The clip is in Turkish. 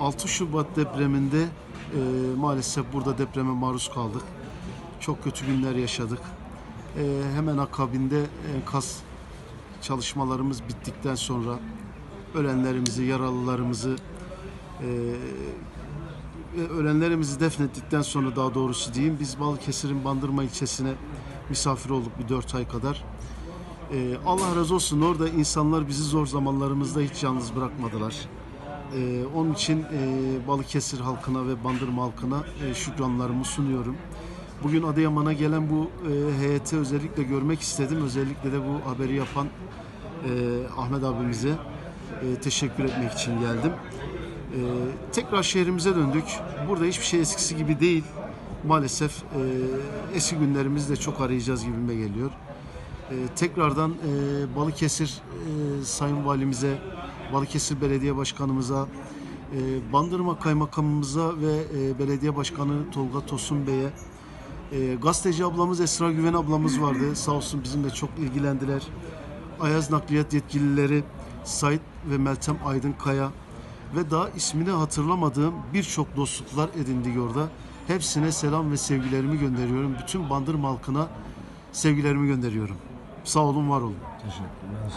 6 Şubat depreminde e, maalesef burada depreme maruz kaldık. Çok kötü günler yaşadık. E, hemen akabinde enkaz çalışmalarımız bittikten sonra ölenlerimizi, yaralılarımızı e, ölenlerimizi defnettikten sonra daha doğrusu diyeyim biz Balıkesir'in Bandırma ilçesine misafir olduk bir dört ay kadar. Ee, Allah razı olsun orada insanlar bizi zor zamanlarımızda hiç yalnız bırakmadılar. Ee, onun için e, Balıkesir halkına ve Bandırma halkına e, şükranlarımı sunuyorum. Bugün Adıyaman'a gelen bu e, heyeti özellikle görmek istedim. Özellikle de bu haberi yapan e, Ahmet abimize e, teşekkür etmek için geldim. E, tekrar şehrimize döndük. Burada hiçbir şey eskisi gibi değil. Maalesef e, eski günlerimizi de çok arayacağız gibime geliyor. E, tekrardan e, Balıkesir e, Sayın Valimize, Balıkesir Belediye Başkanımıza, e, Bandırma Kaymakamımıza ve e, Belediye Başkanı Tolga Tosun Bey'e, e, gazeteci ablamız Esra Güven ablamız vardı. Sağ olsun bizimle çok ilgilendiler. Ayaz Nakliyat yetkilileri Sait ve Meltem Aydınkaya ve daha ismini hatırlamadığım birçok dostluklar edindik orada. Hepsine selam ve sevgilerimi gönderiyorum. Bütün Bandırma halkına sevgilerimi gönderiyorum. Sağ olun, var olun. Teşekkürler.